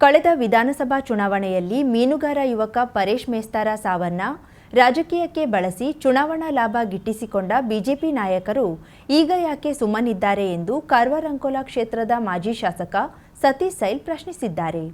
ಕಳೆದ ವಿಧಾನಸಭಾ ಚುನಾವಣೆಯಲ್ಲಿ ಮೀನುಗಾರ ಯುವಕ ಪರೇಶ್ ಮೇಸ್ತಾರ ಸಾವನ್ನ ರಾಜಕೀಯಕ್ಕೆ ಬಳಸಿ ಚುನಾವಣಾ ಲಾಭ ಗಿಟ್ಟಿಸಿಕೊಂಡ ಬಿಜೆಪಿ ನಾಯಕರು ಈಗ ಯಾಕೆ ಸುಮ್ಮನಿದ್ದಾರೆ ಎಂದು ಕಾರ್ವಾರಂಕೋಲಾ ಕ್ಷೇತ್ರದ ಮಾಜಿ ಶಾಸಕ ಸತೀಶ್ ಸೈಲ್ ಪ್ರಶ್ನಿಸಿದ್ದಾರೆ.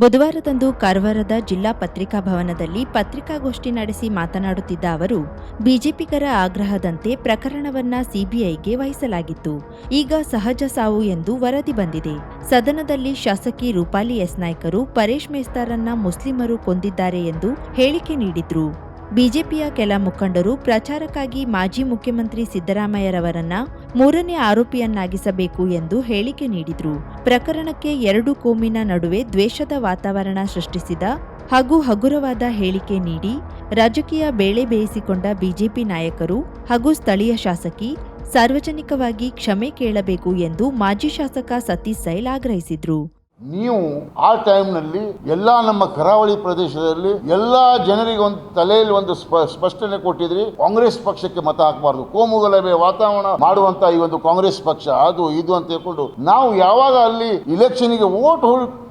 ಬುಧವಾರದಂದು ಕಾರವಾರದ ಜಿಲ್ಲಾ ಪತ್ರಿಕಾ ಭವನದಲ್ಲಿ ಪತ್ರಿಕಾಗೋಷ್ಠಿ ನಡೆಸಿ ಮಾತನಾಡುತ್ತಿದ್ದ ಅವರು, ಬಿಜೆಪಿಗರ ಆಗ್ರಹದಂತೆ ಪ್ರಕರಣವನ್ನ ಸಿಬಿಐಗೆ ವಹಿಸಲಾಗಿತ್ತು. ಈಗ ಸಹಜ ಸಾವು ಎಂದು ವರದಿ ಬಂದಿದೆ. ಸದನದಲ್ಲಿ ಶಾಸಕಿ ರೂಪಾಲಿ ಎಸ್ ನಾಯ್ಕರು, ಪರೇಶ್ ಮೇಸ್ತಾರನ್ನ ಮುಸ್ಲಿಮರು ಕೊಂದಿದ್ದಾರೆ ಎಂದು ಹೇಳಿಕೆ ನೀಡಿದ್ರು. ಬಿಜೆಪಿಯ ಕೆಲ ಮುಖಂಡರು ಪ್ರಚಾರಕ್ಕಾಗಿ ಮಾಜಿ ಮುಖ್ಯಮಂತ್ರಿ ಸಿದ್ದರಾಮಯ್ಯರವರನ್ನ ಮೂರನೇ ಆರೋಪಿಯನ್ನಾಗಿಸಬೇಕು ಎಂದು ಹೇಳಿಕೆ ನೀಡಿದ್ರು. ಪ್ರಕರಣಕ್ಕೆ ಎರಡು ಕೋಮಿನ ನಡುವೆ ದ್ವೇಷದ ವಾತಾವರಣ ಸೃಷ್ಟಿಸಿದ ಹಾಗೂ ಹಗುರವಾದ ಹೇಳಿಕೆ ನೀಡಿ ರಾಜಕೀಯ ಬೇಳೆ ಬೇಯಿಸಿಕೊಂಡ ಬಿಜೆಪಿ ನಾಯಕರು ಹಾಗೂ ಸ್ಥಳೀಯ ಶಾಸಕಿ ಸಾರ್ವಜನಿಕವಾಗಿ ಕ್ಷಮೆ ಕೇಳಬೇಕು ಎಂದು ಮಾಜಿ ಶಾಸಕ ಸತೀಶ್ ಸೈಲ್ ಆಗ್ರಹಿಸಿದ್ರು. ನೀವು ಆ ಟೈಮ್ನಲ್ಲಿ ಎಲ್ಲ ನಮ್ಮ ಕರಾವಳಿ ಪ್ರದೇಶದಲ್ಲಿ ಎಲ್ಲ ಜನರಿಗೆ ಒಂದು ತಲೆಯಲ್ಲಿ ಒಂದು ಸ್ಪ- ಸ್ಪಷ್ಟನೆ ಕೊಟ್ಟಿದ್ರಿ, ಕಾಂಗ್ರೆಸ್ ಪಕ್ಷಕ್ಕೆ ಮತ ಹಾಕಬಾರ್ದು. ಕೋಮುಗಲಭೆ ವಾತಾವರಣ ಮಾಡುವಂತ ಈ ಒಂದು ಕಾಂಗ್ರೆಸ್ ಪಕ್ಷ, ಅದು ಇದು ಅಂತ ಹೇಳ್ಕೊಂಡು ನಾವು ಯಾವಾಗ ಅಲ್ಲಿ ಇಲೆಕ್ಷನ್ಗೆ ವೋಟ್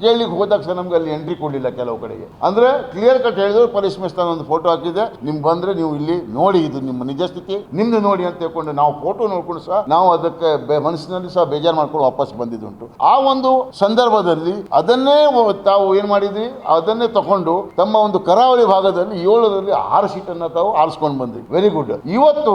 ಕೇಳಲಿಕ್ಕೆ ಹೋದಾಗ ನಮ್ಗೆ ಅಲ್ಲಿ ಎಂಟ್ರಿ ಕೊಡಲಿಲ್ಲ ಕೆಲವು ಕಡೆಗೆ. ಅಂದ್ರೆ ಕ್ಲಿಯರ್ ಕಟ್ ಹೇಳಿದ್ರು ಪರಿಶ್ರಮಿಸ್ ಒಂದು ಫೋಟೋ ಹಾಕಿದೆ ನಿಮ್ ಬಂದ್ರೆ ನೀವು ಇಲ್ಲಿ ನೋಡಿ, ಇದು ನಿಮ್ಮ ನಿಜ ಸ್ಥಿತಿ. ನಿಮ್ದು ನೋಡಿ ಅಂತ ಹೇಳ್ಕೊಂಡು ನಾವು ಫೋಟೋ ನೋಡ್ಕೊಂಡು ಸಹ ನಾವು ಅದಕ್ಕೆ ಮನಸ್ಸಿನಲ್ಲಿ ಸಹ ಬೇಜಾರು ಮಾಡ್ಕೊಂಡು ವಾಪಸ್ ಬಂದಿದ್ದುಂಟು. ಆ ಒಂದು ಸಂದರ್ಭದಲ್ಲಿ ಅದನ್ನೇ ತಾವು ಏನ್ ಮಾಡಿದ್ರಿ? ಅದನ್ನೇ ತಕೊಂಡು ತಮ್ಮ ಒಂದು ಕರಾವಳಿ ಭಾಗದಲ್ಲಿ ಏಳರಲ್ಲಿ ಆರು ಸೀಟನ್ನು ತಾವು ಆರಿಸ್ಕೊಂಡು ಬಂದ್ವಿ ವೆರಿ ಗುಡ್ ಇವತ್ತು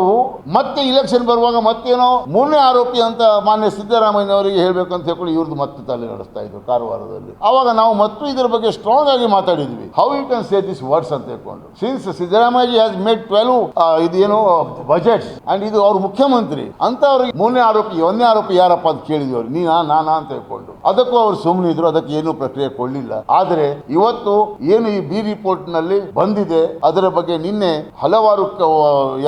ಮತ್ತೆ ಇಲೆಕ್ಷನ್ ಬರುವಾಗ ಮತ್ತೇನೋ ಮೂರನೇ ಆರೋಪಿ ಅಂತ ಮಾನ್ಯ ಸಿದ್ದರಾಮಯ್ಯನವರಿಗೆ ಹೇಳಬೇಕು ಅಂತ ಹೇಳ್ಕೊಂಡು ಇವ್ರದ್ದು ಮತ್ತೆ ತಲೆ ನಡೆಸ್ತಾ ಇದ್ರು ಕಾರವಾರದಲ್ಲಿ. ಅವಾಗ ನಾವು ಮತ್ತು ಇದರ ಬಗ್ಗೆ ಸ್ಟ್ರಾಂಗ್ ಆಗಿ ಮಾತಾಡಿದ್ವಿ. How you can say this words ಅಂತ ಹೇಳ್ಕೊಂಡು. Since Siddaramaiah has made twelve ಇದೇನು ಬಜೆಟ್ಸ್ ಅಂಡ್ ಇದು ಅವ್ರ ಮುಖ್ಯಮಂತ್ರಿ ಅಂತ ಅವ್ರಿಗೆ ಮೂರನೇ ಆರೋಪಿ, ಒಂದನೇ ಆರೋಪಿ ಯಾರಪ್ಪ ಅಂತ ಕೇಳಿದ್ವಿ ಅವ್ರು. ನೀನಾ, ನಾನಾ ಅಂತ ಹೇಳ್ಕೊಂಡು. ಅದಕ್ಕೂ ಅವರು ಸುಮ್ಮನೆ ಇದ್ರು, ಅದಕ್ಕೆ ಏನು ಪ್ರಕ್ರಿಯೆ ಕೊಡಲಿಲ್ಲ. ಆದರೆ ಇವತ್ತು ಏನು ಈ ಬಿ ರಿಪೋರ್ಟ್ನಲ್ಲಿ ಬಂದಿದೆ, ಅದರ ಬಗ್ಗೆ ನಿನ್ನೆ ಹಲವಾರು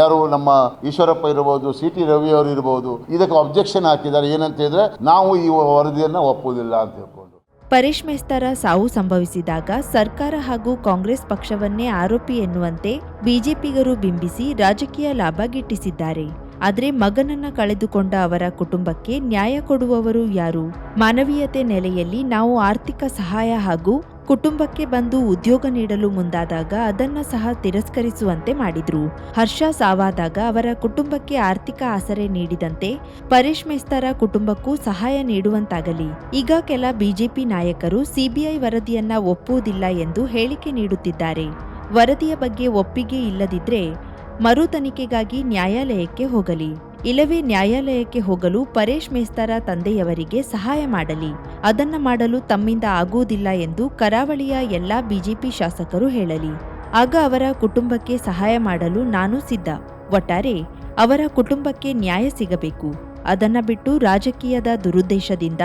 ಯಾರು ನಮ್ಮ ಈಶ್ವರಪ್ಪ ಇರಬಹುದು ಸಿ ಟಿ ರವಿ ಅವರು ಇರಬಹುದು ಇದಕ್ಕೆ ಅಬ್ಜೆಕ್ಷನ್ ಹಾಕಿದ್ದಾರೆ. ಏನಂತ ಹೇಳಿದ್ರೆ, ನಾವು ಈ ವರದಿಯನ್ನು ಒಪ್ಪುವುದಿಲ್ಲ ಅಂತ ಹೇಳ್ಬೋದು ಪರೇಶ್ ಮೆಸ್ತಾರ ಸಾವು ಸಂಭವಿಸಿದಾಗ ಸರ್ಕಾರ ಹಾಗೂ ಕಾಂಗ್ರೆಸ್ ಪಕ್ಷವನ್ನೇ ಆರೋಪಿ ಎನ್ನುವಂತೆ ಬಿಜೆಪಿಗರು ಬಿಂಬಿಸಿ ರಾಜಕೀಯ ಲಾಭ ಗಿಟ್ಟಿಸಿದ್ದಾರೆ. ಆದ್ರೆ ಮಗನನ್ನ ಕಳೆದುಕೊಂಡ ಅವರ ಕುಟುಂಬಕ್ಕೆ ನ್ಯಾಯ ಕೊಡುವವರು ಯಾರು? ಮಾನವೀಯತೆ ನೆಲೆಯಲ್ಲಿ ನಾವು ಆರ್ಥಿಕ ಸಹಾಯ ಹಾಗೂ ಕುಟುಂಬಕ್ಕೆ ಬಂದು ಉದ್ಯೋಗ ನೀಡಲು ಮುಂದಾದಾಗ ಅದನ್ನ ಸಹ ತಿರಸ್ಕರಿಸುವಂತೆ ಮಾಡಿದ್ರು. ಹರ್ಷ ಸಾವಾದಾಗ ಅವರ ಕುಟುಂಬಕ್ಕೆ ಆರ್ಥಿಕ ಆಸರೆ ನೀಡಿದಂತೆ ಪರೇಶ್ ಮೇಸ್ತಾರ ಕುಟುಂಬಕ್ಕೂ ಸಹಾಯ ನೀಡುವಂತಾಗಲಿ. ಈಗ ಕೆಲ ಬಿಜೆಪಿ ನಾಯಕರು ಸಿಬಿಐ ವರದಿಯನ್ನ ಒಪ್ಪುವುದಿಲ್ಲ ಎಂದು ಹೇಳಿಕೆ ನೀಡುತ್ತಿದ್ದಾರೆ. ವರದಿಯ ಬಗ್ಗೆ ಒಪ್ಪಿಗೆ ಇಲ್ಲದಿದ್ರೆ ಮರು ತನಿಖೆಗಾಗಿ ನ್ಯಾಯಾಲಯಕ್ಕೆ ಹೋಗಲಿ. ಇಲ್ಲವೇ ನ್ಯಾಯಾಲಯಕ್ಕೆ ಹೋಗಲು ಪರೇಶ್ ಮೇಸ್ತಾರ ತಂದೆಯವರಿಗೆ ಸಹಾಯ ಮಾಡಲಿ. ಅದನ್ನ ಮಾಡಲು ತಮ್ಮಿಂದ ಆಗುವುದಿಲ್ಲ ಎಂದು ಕರಾವಳಿಯ ಎಲ್ಲಾ ಬಿಜೆಪಿ ಶಾಸಕರು ಹೇಳಲಿ. ಆಗ ಅವರ ಕುಟುಂಬಕ್ಕೆ ಸಹಾಯ ಮಾಡಲು ನಾನು ಸಿದ್ಧ. ಒಟ್ಟಾರೆ, ಅವರ ಕುಟುಂಬಕ್ಕೆ ನ್ಯಾಯ ಸಿಗಬೇಕು. ಅದನ್ನ ಬಿಟ್ಟು ರಾಜಕೀಯದ ದುರುದ್ದೇಶದಿಂದ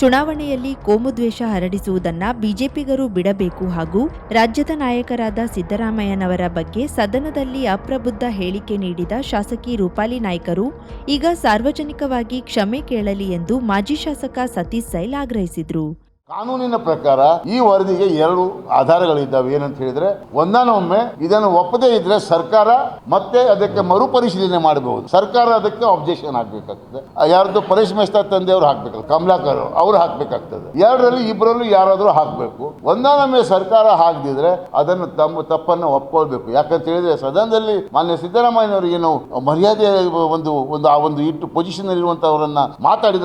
ಚುನಾವಣೆಯಲ್ಲಿ ಕೋಮುದ್ವೇಷ ಹರಡಿಸುವುದನ್ನ ಬಿಜೆಪಿಗರು ಬಿಡಬೇಕು ಹಾಗೂ ರಾಜ್ಯದ ನಾಯಕರಾದ ಸಿದ್ದರಾಮಯ್ಯನವರ ಬಗ್ಗೆ ಸದನದಲ್ಲಿ ಅಪ್ರಬುದ್ಧ ಹೇಳಿಕೆ ನೀಡಿದ ಶಾಸಕಿ ರೂಪಾಲಿ ನಾಯ್ಕರು, ಈಗ ಸಾರ್ವಜನಿಕವಾಗಿ ಕ್ಷಮೆ ಕೇಳಲಿ ಎಂದು ಮಾಜಿ ಶಾಸಕ ಸತೀಶ್ ಸೈಲ್ ಆಗ್ರಹಿಸಿದ್ರು. ಕಾನೂನಿನ ಪ್ರಕಾರ ಈ ವರದಿಗೆ ಎರಡು ಆಧಾರಗಳಿದ್ದಾವೆ. ಏನಂತ ಹೇಳಿದ್ರೆ ಒಂದಾನೊಮ್ಮೆ ಇದನ್ನು ಒಪ್ಪದೇ ಇದ್ರೆ ಸರ್ಕಾರ ಮತ್ತೆ ಅದಕ್ಕೆ ಮರುಪರಿಶೀಲನೆ ಮಾಡಬಹುದು. ಸರ್ಕಾರ ಅದಕ್ಕೆ ಆಬ್ಜೆಕ್ಷನ್ ಹಾಕ್ಬೇಕಾಗ್ತದೆ. ಯಾರದ್ದು ಪರೇಶ್ ತಂದೆ ತಂದೆಯವರು ಹಾಕ್ಬೇಕು ಕಮಲಾಕರ್ ಅವ್ರು ಹಾಕ್ಬೇಕಾಗ್ತದೆ. ಎರಡರಲ್ಲಿ ಇಬ್ಬರಲ್ಲೂ ಯಾರಾದರೂ ಹಾಕಬೇಕು. ಒಂದಾನೊಮ್ಮೆ ಸರ್ಕಾರ ಹಾಕದಿದ್ರೆ ಅದನ್ನು ತಮ್ಮ ತಪ್ಪನ್ನು ಒಪ್ಕೊಳ್ಬೇಕು. ಯಾಕಂತ ಹೇಳಿದ್ರೆ, ಸದನದಲ್ಲಿ ಮಾನ್ಯ ಸಿದ್ದರಾಮಯ್ಯನವರು ಏನು ಮರ್ಯಾದೆ ಒಂದು ಒಂದು, ಆ ಒಂದು ಇಟ್ಟು ಪೊಸಿಷನ್ ಇರುವಂತವರನ್ನ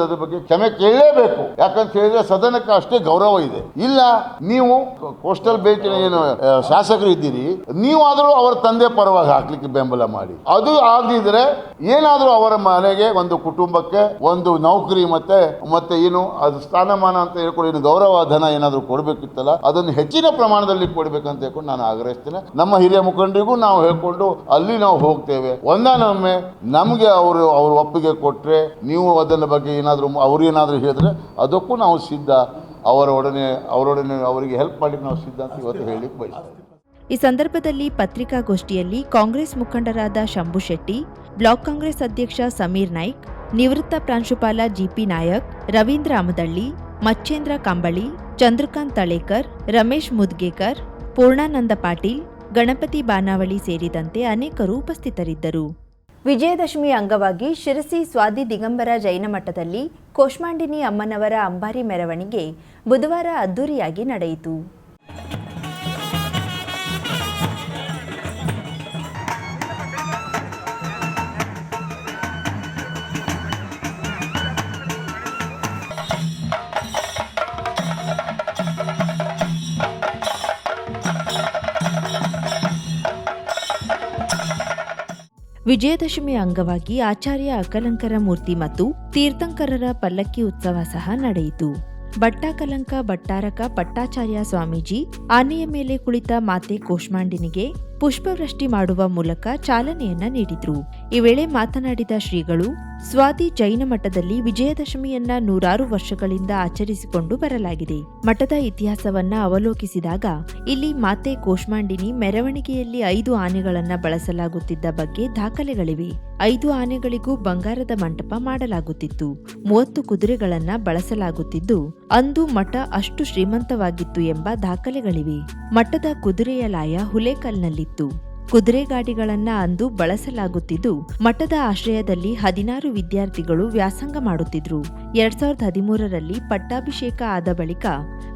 ಅದರ ಬಗ್ಗೆ ಕ್ಷಮೆ ಕೇಳಲೇಬೇಕು. ಯಾಕಂತ ಹೇಳಿದ್ರೆ, ಸದನಕ್ಕೆ ಅಷ್ಟೇ ಗೌರವ ಇದೆ. ಇಲ್ಲ, ನೀವು ಕೋಸ್ಟಲ್ ಬೇಕಿನ ಏನು ಶಾಸಕರು ಇದ್ದೀರಿ, ನೀವಾದರೂ ಅವರ ತಂದೆ ಪರವಾಗಿ ಹಾಕ್ಲಿಕ್ಕೆ ಬೆಂಬಲ ಮಾಡಿ. ಅದು ಆಗದಿದ್ರೆ ಏನಾದರೂ ಅವರ ಮನೆಗೆ ಒಂದು ಕುಟುಂಬಕ್ಕೆ ಒಂದು ನೌಕರಿ ಮತ್ತೆ ಮತ್ತೆ ಏನು, ಅದು ಸ್ಥಾನಮಾನ ಅಂತ ಹೇಳ್ಕೊಂಡು ಏನು ಗೌರವ, ಧನ ಏನಾದರೂ ಕೊಡಬೇಕಿತ್ತಲ್ಲ, ಅದನ್ನು ಹೆಚ್ಚಿನ ಪ್ರಮಾಣದಲ್ಲಿ ಕೊಡಬೇಕಂತ ಹೇಳ್ಕೊಂಡು ನಾನು ಆಗ್ರಹಿಸ್ತೇನೆ. ನಮ್ಮ ಹಿರಿಯ ಮುಖಂಡರಿಗೂ ನಾವು ಹೇಳ್ಕೊಂಡು ಅಲ್ಲಿ ನಾವು ಹೋಗ್ತೇವೆ. ಒಂದಾನೊಮ್ಮೆ ನಮಗೆ ಅವರು, ಅವ್ರ ಒಪ್ಪಿಗೆ ಕೊಟ್ಟರೆ ನೀವು ಅದನ್ನ ಬಗ್ಗೆ ಏನಾದರೂ, ಅವ್ರು ಏನಾದರೂ ಹೇಳಿದ್ರೆ ಅದಕ್ಕೂ ನಾವು ಸಿದ್ಧ. ಅವರ ಒಡನೆ ಅವರೊಡನೆ ಅವರಿಗೆ ಹೆಲ್ಪ್ ಮಾಡಿ ನಾವು ಸಿದ್ಧ ಅಂತ ಇವತ್ತು ಹೇಳಲಿಕ್ಕೆ ಈ ಸಂದರ್ಭದಲ್ಲಿ ಪತ್ರಿಕಾಗೋಷ್ಠಿಯಲ್ಲಿ ಕಾಂಗ್ರೆಸ್ ಮುಖಂಡರಾದ ಶಂಭು ಶೆಟ್ಟಿ, ಬ್ಲಾಕ್ ಕಾಂಗ್ರೆಸ್ ಅಧ್ಯಕ್ಷ ಸಮೀರ್ ನಾಯ್ಕ್, ನಿವೃತ್ತ ಪ್ರಾಂಶುಪಾಲ ಜಿಪಿ ನಾಯಕ್, ರವೀಂದ್ರ ಅಮದಳ್ಳಿ, ಮಚ್ಚೇಂದ್ರ ಕಂಬಳಿ, ಚಂದ್ರಕಾಂತ್ ತಳೇಕರ್, ರಮೇಶ್ ಮುದ್ಗೇಕರ್, ಪೂರ್ಣಾನಂದ ಪಾಟೀಲ್, ಗಣಪತಿ ಬಾನಾವಳಿ ಸೇರಿದಂತೆ ಅನೇಕರು ಉಪಸ್ಥಿತರಿದ್ದರು. ವಿಜಯದಶಮಿ ಅಂಗವಾಗಿ ಶಿರಸಿ ಸ್ವಾದಿ ದಿಗಂಬರ ಜೈನ ಮಠದಲ್ಲಿ ಕೋಶ್ಮಾಂಡಿನಿ ಅಮ್ಮನವರ ಅಂಬಾರಿ ಮೆರವಣಿಗೆ ಬುಧವಾರ ಅದ್ದೂರಿಯಾಗಿ ನಡೆಯಿತು. ವಿಜಯದಶಮಿ ಅಂಗವಾಗಿ ಆಚಾರ್ಯ ಅಕಲಂಕರ ಮೂರ್ತಿ ಮತ್ತು ತೀರ್ಥಂಕರರ ಪಲ್ಲಕ್ಕಿ ಉತ್ಸವ ಸಹ ನಡೆಯಿತು. ಬಟ್ಟಾಕಲಂಕ ಭಟ್ಟಾರಕ ಪಟ್ಟಾಚಾರ್ಯ ಸ್ವಾಮೀಜಿ ಆನೆಯ ಮೇಲೆ ಕುಳಿತ ಮಾತೆ ಕೋಷ್ಮಾಂಡಿನಿಗೆ ಪುಷ್ಪವೃಷ್ಟಿ ಮಾಡುವ ಮೂಲಕ ಚಾಲನೆಯನ್ನ ನೀಡಿದ್ರು. ಈ ವೇಳೆ ಮಾತನಾಡಿದ ಶ್ರೀಗಳು ಸ್ವಾತಿ ಜೈನ ಮಠದಲ್ಲಿ ವಿಜಯದಶಮಿಯನ್ನ ನೂರಾರು ವರ್ಷಗಳಿಂದ ಆಚರಿಸಿಕೊಂಡು ಬರಲಾಗಿದೆ. ಮಠದ ಇತಿಹಾಸವನ್ನ ಅವಲೋಕಿಸಿದಾಗ ಇಲ್ಲಿ ಮಾತೆ ಕೋಷ್ಮಾಂಡಿನಿ ಮೆರವಣಿಗೆಯಲ್ಲಿ ಐದು ಆನೆಗಳನ್ನ ಬಳಸಲಾಗುತ್ತಿದ್ದ ಬಗ್ಗೆ ದಾಖಲೆಗಳಿವೆ. ಐದು ಆನೆಗಳಿಗೂ ಬಂಗಾರದ ಮಂಟಪ ಮಾಡಲಾಗುತ್ತಿತ್ತು. ಮೂವತ್ತು ಕುದುರೆಗಳನ್ನ ಬಳಸಲಾಗುತ್ತಿದ್ದು, ಅಂದು ಮಠ ಅಷ್ಟು ಶ್ರೀಮಂತವಾಗಿತ್ತು ಎಂಬ ದಾಖಲೆಗಳಿವೆ. ಮಠದ ಕುದುರೆಯ ಲಾಯ ಹುಲೇಕಲ್ನಲ್ಲಿತ್ತು. ಕುದುರೆ ಗಾಡಿಗಳನ್ನ ಅಂದು ಬಳಸಲಾಗುತ್ತಿದ್ದು, ಮಠದ ಆಶ್ರಯದಲ್ಲಿ ಹದಿನಾರು ವಿದ್ಯಾರ್ಥಿಗಳು ವ್ಯಾಸಂಗ ಮಾಡುತ್ತಿದ್ರು. ಎರಡ್ ಸಾವಿರದ ಹದಿಮೂರರಲ್ಲಿ ಪಟ್ಟಾಭಿಷೇಕ ಆದ ಬಳಿಕ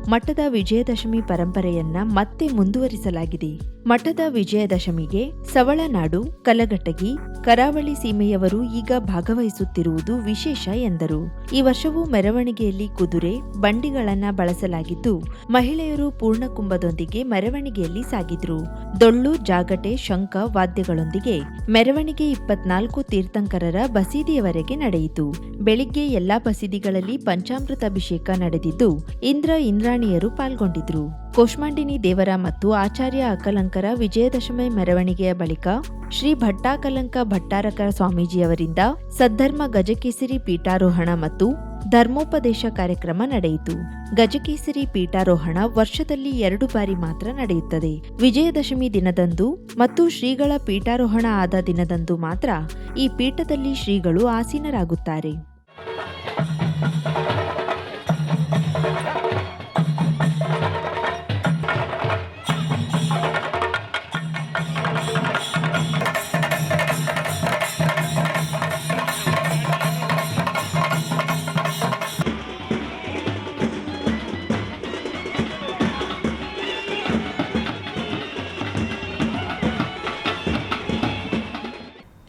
ಮಠದ ವಿಜಯದಶಮಿ ಪರಂಪರೆಯನ್ನ ಮತ್ತೆ ಮುಂದುವರಿಸಲಾಗಿದೆ. ಮಠದ ವಿಜಯದಶಮಿಗೆ ಸವಳನಾಡು ಕಲಘಟಗಿ, ಕರಾವಳಿ ಸೀಮೆಯವರು ಈಗ ಭಾಗವಹಿಸುತ್ತಿರುವುದು ವಿಶೇಷ ಎಂದರು. ಈ ವರ್ಷವೂ ಮೆರವಣಿಗೆಯಲ್ಲಿ ಕುದುರೆ, ಬಂಡಿಗಳನ್ನ ಬಳಸಲಾಗಿದ್ದು, ಮಹಿಳೆಯರು ಪೂರ್ಣಕುಂಭದೊಂದಿಗೆ ಮೆರವಣಿಗೆಯಲ್ಲಿ ಸಾಗಿದ್ರು. ದೊಳ್ಳು, ಜಾಗಟೆ ಶಂಖ ವಾದ್ಯಗಳೊಂದಿಗೆ ಮೆರವಣಿಗೆ ಇಪ್ಪತ್ನಾಲ್ಕು ತೀರ್ಥಂಕರರ ಬಸೀದಿಯವರೆಗೆ ನಡೆಯಿತು. ಬೆಳಿಗ್ಗೆ ಎಲ್ಲಾ ಬಸೀದಿಗಳಲ್ಲಿ ಪಂಚಾಮೃತ ಅಭಿಷೇಕ ನಡೆದಿದ್ದು, ಇಂದ್ರ ಇಂದ್ರಾಣಿಯರು ಪಾಲ್ಗೊಂಡಿದ್ರು. ಕೋಷ್ಮಾಂಡಿನಿ ದೇವರ ಮತ್ತು ಆಚಾರ್ಯ ಅಕಲಂಕರ ವಿಜಯದಶಮಿ ಮೆರವಣಿಗೆಯ ಬಳಿಕ ಶ್ರೀ ಭಟ್ಟಾಕಲಂಕ ಭಟ್ಟಾರಕ ಸ್ವಾಮೀಜಿಯವರಿಂದ ಸದ್ಧರ್ಮ ಗಜಕೇಸರಿ ಪೀಠಾರೋಹಣ ಮತ್ತು ಧರ್ಮೋಪದೇಶ ಕಾರ್ಯಕ್ರಮ ನಡೆಯಿತು. ಗಜಕೇಸರಿ ಪೀಠಾರೋಹಣ ವರ್ಷದಲ್ಲಿ ಎರಡು ಬಾರಿ ಮಾತ್ರ ನಡೆಯುತ್ತದೆ. ವಿಜಯದಶಮಿ ದಿನದಂದು ಮತ್ತು ಶ್ರೀಗಳ ಪೀಠಾರೋಹಣ ಆದ ದಿನದಂದು ಮಾತ್ರ ಈ ಪೀಠದಲ್ಲಿ ಶ್ರೀಗಳು ಆಸೀನರಾಗುತ್ತಾರೆ.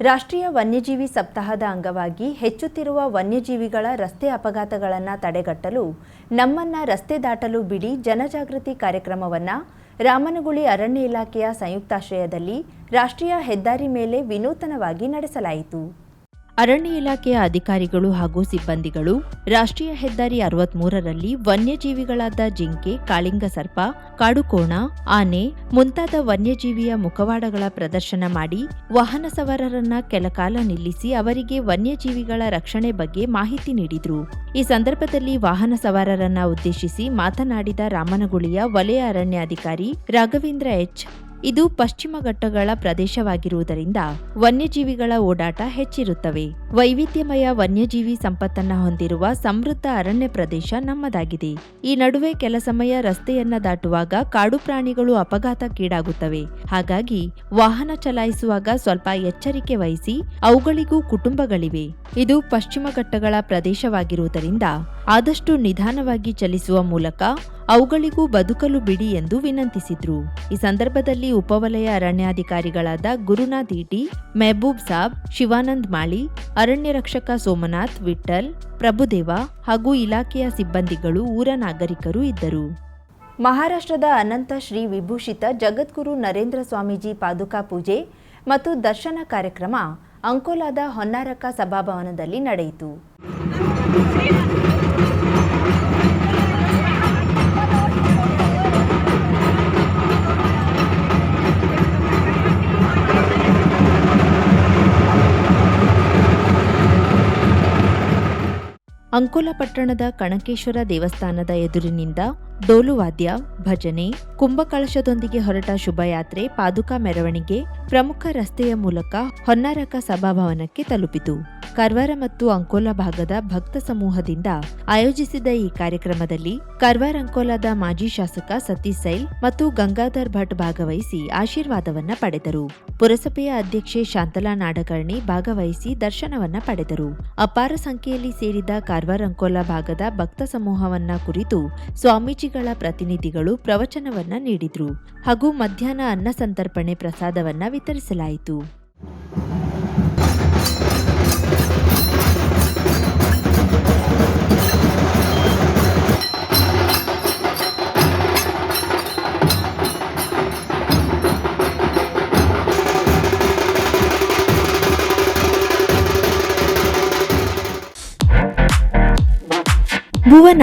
ರಾಷ್ಟ್ರೀಯ ವನ್ಯಜೀವಿ ಸಪ್ತಾಹದ ಅಂಗವಾಗಿ ಹೆಚ್ಚುತ್ತಿರುವ ವನ್ಯಜೀವಿಗಳ ರಸ್ತೆ ಅಪಘಾತಗಳನ್ನು ತಡೆಗಟ್ಟಲು ನಮ್ಮನ್ನ ರಸ್ತೆ ದಾಟಲು ಬಿಡಿ ಜನಜಾಗೃತಿ ಕಾರ್ಯಕ್ರಮವನ್ನು ರಾಮನಗುಳಿ ಅರಣ್ಯ ಇಲಾಖೆಯ ಸಂಯುಕ್ತಾಶ್ರಯದಲ್ಲಿ ರಾಷ್ಟ್ರೀಯ ಹೆದ್ದಾರಿ ಮೇಲೆ ವಿನೂತನವಾಗಿ ನಡೆಸಲಾಯಿತು. ಅರಣ್ಯ ಇಲಾಖೆಯ ಅಧಿಕಾರಿಗಳು ಹಾಗೂ ಸಿಬ್ಬಂದಿಗಳು ರಾಷ್ಟ್ರೀಯ ಹೆದ್ದಾರಿ ಅರವತ್ಮೂರರಲ್ಲಿ ವನ್ಯಜೀವಿಗಳಾದ ಜಿಂಕೆ, ಕಾಳಿಂಗ ಸರ್ಪ, ಕಾಡುಕೋಣ, ಆನೆ ಮುಂತಾದ ವನ್ಯಜೀವಿಯ ಮುಖವಾಡಗಳ ಪ್ರದರ್ಶನ ಮಾಡಿ ವಾಹನ ಸವಾರರನ್ನ ಕೆಲಕಾಲ ನಿಲ್ಲಿಸಿ ಅವರಿಗೆ ವನ್ಯಜೀವಿಗಳ ರಕ್ಷಣೆ ಬಗ್ಗೆ ಮಾಹಿತಿ ನೀಡಿದ್ರು. ಈ ಸಂದರ್ಭದಲ್ಲಿ ವಾಹನ ಸವಾರರನ್ನ ಉದ್ದೇಶಿಸಿ ಮಾತನಾಡಿದ ರಾಮನಗುಳಿಯ ವಲಯ ಅರಣ್ಯಾಧಿಕಾರಿ ರಾಘವೇಂದ್ರ ಎಚ್. ಇದು ಪಶ್ಚಿಮ ಘಟ್ಟಗಳ ಪ್ರದೇಶವಾಗಿರುವುದರಿಂದ ವನ್ಯಜೀವಿಗಳ ಓಡಾಟ ಹೆಚ್ಚಿರುತ್ತವೆ. ವೈವಿಧ್ಯಮಯ ವನ್ಯಜೀವಿ ಸಂಪತ್ತನ್ನ ಹೊಂದಿರುವ ಸಮೃದ್ಧ ಅರಣ್ಯ ಪ್ರದೇಶ ನಮ್ಮದಾಗಿದೆ. ಈ ನಡುವೆ ಕೆಲ ಸಮಯ ರಸ್ತೆಯನ್ನ ದಾಟುವಾಗ ಕಾಡು ಪ್ರಾಣಿಗಳು ಅಪಘಾತಕ್ಕೀಡಾಗುತ್ತವೆ. ಹಾಗಾಗಿ ವಾಹನ ಚಲಾಯಿಸುವಾಗ ಸ್ವಲ್ಪ ಎಚ್ಚರಿಕೆ ವಹಿಸಿ ಅವುಗಳಿಗೂ ಕುಟುಂಬಗಳಿವೆ. ಇದು ಪಶ್ಚಿಮ ಘಟ್ಟಗಳ ಪ್ರದೇಶವಾಗಿರುವುದರಿಂದ ಆದಷ್ಟು ನಿಧಾನವಾಗಿ ಚಲಿಸುವ ಮೂಲಕ ಅವುಗಳಿಗೂ ಬದುಕಲು ಬಿಡಿ ಎಂದು ವಿನಂತಿಸಿದ್ರು. ಈ ಸಂದರ್ಭದಲ್ಲಿ ಉಪವಲಯ ಅರಣ್ಯಾಧಿಕಾರಿಗಳಾದ ಗುರುನಾಥ್ ಇಟಿ, ಮೆಹಬೂಬ್ ಸಾಬ್, ಶಿವಾನಂದ್ ಮಾಳಿ, ಅರಣ್ಯ ರಕ್ಷಕ ಸೋಮನಾಥ್ ವಿಠಲ್ ಪ್ರಭುದೇವ ಹಾಗೂ ಇಲಾಖೆಯ ಸಿಬ್ಬಂದಿಗಳು ಊರ ನಾಗರಿಕರು ಇದ್ದರು. ಮಹಾರಾಷ್ಟ್ರದ ಅನಂತ ಶ್ರೀ ವಿಭೂಷಿತ ಜಗದ್ಗುರು ನರೇಂದ್ರ ಸ್ವಾಮೀಜಿ ಪಾದುಕಾ ಪೂಜೆ ಮತ್ತು ದರ್ಶನ ಕಾರ್ಯಕ್ರಮ ಅಂಕೋಲಾದ ಹೊನ್ನಾರಕ ಸಭಾಭವನದಲ್ಲಿ ನಡೆಯಿತು. ಅಂಕೋಲ ಪಟ್ಟಣದ ಕಣಕೇಶ್ವರ ದೇವಸ್ಥಾನದ ಎದುರಿನಿಂದ ಡೋಲುವಾದ್ಯ, ಭಜನೆ, ಕುಂಭಕಳಶದೊಂದಿಗೆ ಹೊರಟ ಶುಭಯಾತ್ರೆ, ಪಾದುಕಾ ಮೆರವಣಿಗೆ ಪ್ರಮುಖ ರಸ್ತೆಯ ಮೂಲಕ ಹೊನ್ನಾರಕ ಸಭಾಭವನಕ್ಕೆ ತಲುಪಿತು. ಕಾರವಾರ ಮತ್ತು ಅಂಕೋಲಾ ಭಾಗದ ಭಕ್ತ ಸಮೂಹದಿಂದ ಆಯೋಜಿಸಿದ ಈ ಕಾರ್ಯಕ್ರಮದಲ್ಲಿ ಕಾರವಾರ ಅಂಕೋಲಾದ ಮಾಜಿ ಶಾಸಕ ಸತೀಶ್ ಸೈಲ್ ಮತ್ತು ಗಂಗಾಧರ್ ಭಟ್ ಭಾಗವಹಿಸಿ ಆಶೀರ್ವಾದವನ್ನ ಪಡೆದರು. ಪುರಸಭೆಯ ಅಧ್ಯಕ್ಷೆ ಶಾಂತಲಾ ನಾಡಕರ್ಣಿ ಭಾಗವಹಿಸಿ ದರ್ಶನವನ್ನ ಪಡೆದರು. ಅಪಾರ ಸಂಖ್ಯೆಯಲ್ಲಿ ಸೇರಿದ ಕಾರವಾರ ಅಂಕೋಲಾ ಭಾಗದ ಭಕ್ತ ಸಮೂಹವನ್ನ ಕುರಿತು ಸ್ವಾಮೀಜಿಗಳ ಪ್ರತಿನಿಧಿಗಳು ಪ್ರವಚನವನ್ನ ನೀಡಿದ್ರು ಹಾಗೂ ಮಧ್ಯಾಹ್ನ ಅನ್ನ ಸಂತರ್ಪಣೆ ಪ್ರಸಾದವನ್ನ ವಿತರಿಸಲಾಯಿತು. Bhuvana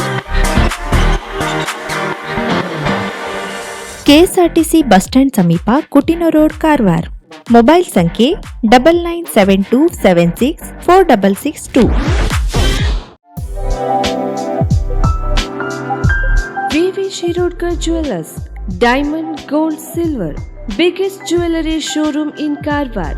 ಕೆಎಸ್ಆರ್ಟಿಸಿ ಬಸ್ ಸ್ಟ್ಯಾಂಡ್ ಸಮೀಪ ಕುಟಿನೋ ರೋಡ್ ಕಾರವಾರ್. ಮೊಬೈಲ್ ಸಂಖ್ಯೆ double nine seven two seven six four double six two VV Shirodkar jewellers diamond gold silver biggest jewellery showroom in Karwar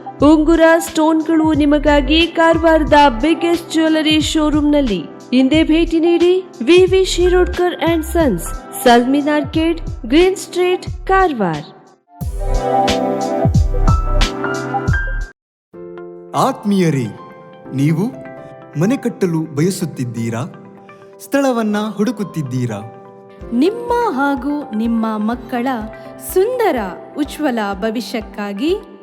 ಉಂಗುರ ಸ್ಟೋನ್ಗಳು ನಿಮಗಾಗಿ ಕಾರವಾರದ ಬಿಗ್ಗೆಸ್ಟ್ ಜ್ಯುವೆಲರಿ ಶೋರೂಮ್ನಲ್ಲಿ ಹಿಂದೆ ಭೇಟಿ ನೀಡಿ VV Shirodkar and sons Salmin arcade green street Karwar. ಆತ್ಮೀಯರೇ ನೀವು ಮನೆ ಕಟ್ಟಲು ಬಯಸುತ್ತಿದ್ದೀರಾ? ಸ್ಥಳವನ್ನ ಹುಡುಕುತ್ತಿದ್ದೀರಾ? ನಿಮ್ಮ ಹಾಗೂ ನಿಮ್ಮ ಮಕ್ಕಳ ಸುಂದರ ಉಜ್ವಲ ಭವಿಷ್ಯಕ್ಕಾಗಿ